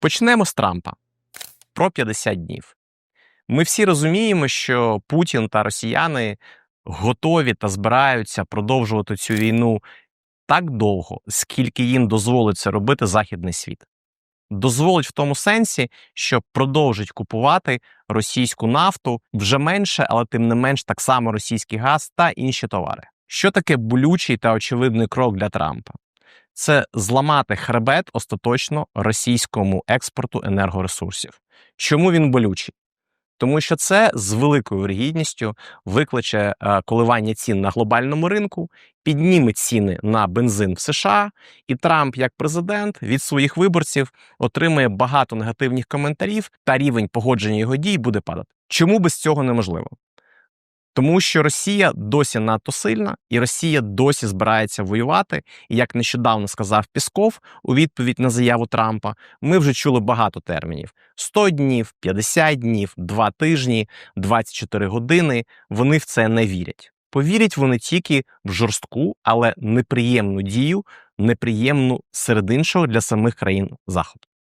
Почнемо з Трампа про 50 днів. Ми всі розуміємо, що Путін та росіяни готові та збираються продовжувати цю війну так довго, скільки їм дозволить це робити західний світ. Дозволить в тому сенсі, що продовжить купувати російську нафту вже менше, але тим не менш так само російський газ та інші товари. Що таке болючий та очевидний крок для Трампа? Це зламати хребет остаточно російському експорту енергоресурсів. Чому він болючий? Тому що це з великою вірогідністю викличе е, коливання цін на глобальному ринку, підніме ціни на бензин в США, і Трамп, як президент, від своїх виборців отримає багато негативних коментарів, та рівень погодження його дій буде падати. Чому без цього неможливо? Тому що Росія досі надто сильна, і Росія досі збирається воювати. І як нещодавно сказав Пісков у відповідь на заяву Трампа, ми вже чули багато термінів: 100 днів, 50 днів, 2 тижні, 24 години. Вони в це не вірять. Повірять вони тільки в жорстку, але неприємну дію, неприємну серед іншого для самих країн Заходу.